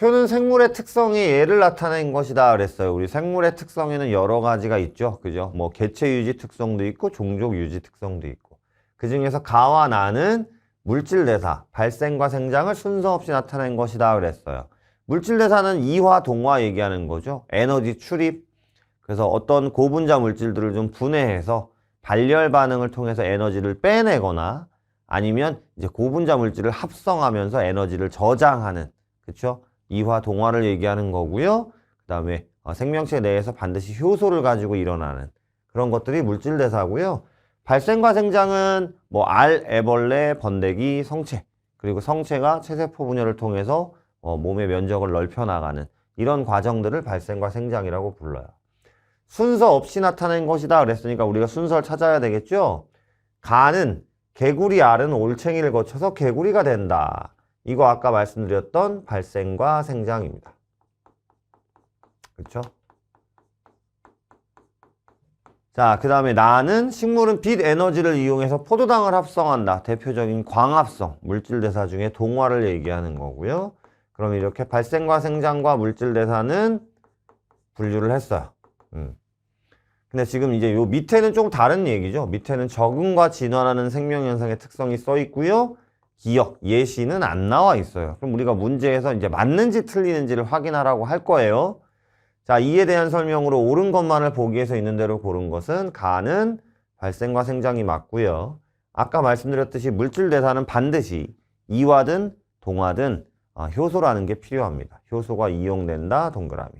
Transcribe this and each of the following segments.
표는 생물의 특성의 예를 나타낸 것이다 그랬어요. 우리 생물의 특성에는 여러 가지가 있죠. 그죠? 뭐 개체 유지 특성도 있고 종족 유지 특성도 있고. 그 중에서 가와 나는 물질 대사, 발생과 생장을 순서 없이 나타낸 것이다 그랬어요. 물질 대사는 이화 동화 얘기하는 거죠. 에너지 출입. 그래서 어떤 고분자 물질들을 좀 분해해서 발열 반응을 통해서 에너지를 빼내거나 아니면 이제 고분자 물질을 합성하면서 에너지를 저장하는 그렇죠? 이화 동화를 얘기하는 거고요. 그 다음에 어, 생명체 내에서 반드시 효소를 가지고 일어나는 그런 것들이 물질 대사고요. 발생과 생장은 뭐 알, 애벌레, 번데기, 성체 그리고 성체가 체세포 분열을 통해서 어, 몸의 면적을 넓혀 나가는 이런 과정들을 발생과 생장이라고 불러요. 순서 없이 나타낸 것이다 그랬으니까 우리가 순서를 찾아야 되겠죠. 가는 개구리 알은 올챙이를 거쳐서 개구리가 된다. 이거 아까 말씀드렸던 발생과 생장입니다. 그렇죠? 자, 그 다음에 나는 식물은 빛 에너지를 이용해서 포도당을 합성한다. 대표적인 광합성, 물질 대사 중에 동화를 얘기하는 거고요. 그럼 이렇게 발생과 생장과 물질 대사는 분류를 했어요. 음. 근데 지금 이제 요 밑에는 좀 다른 얘기죠. 밑에는 적응과 진화라는 생명 현상의 특성이 써 있고요. 기억, 예시는 안 나와 있어요. 그럼 우리가 문제에서 이제 맞는지 틀리는지를 확인하라고 할 거예요. 자, 이에 대한 설명으로 옳은 것만을 보기 위해서 있는 대로 고른 것은 가는 발생과 생장이 맞고요. 아까 말씀드렸듯이 물질 대사는 반드시 이화든 동화든 아, 효소라는 게 필요합니다. 효소가 이용된다 동그라미.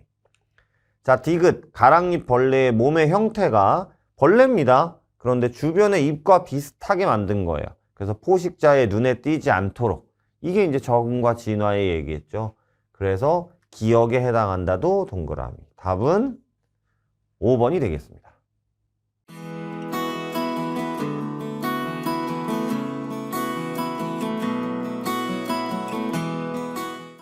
자, 디귿 가랑잎 벌레의 몸의 형태가 벌레입니다. 그런데 주변의 잎과 비슷하게 만든 거예요. 그래서 포식자의 눈에 띄지 않도록 이게 이제 적응과 진화의 얘기겠죠. 그래서 기억에 해당한다도 동그라미. 답은 5번이 되겠습니다.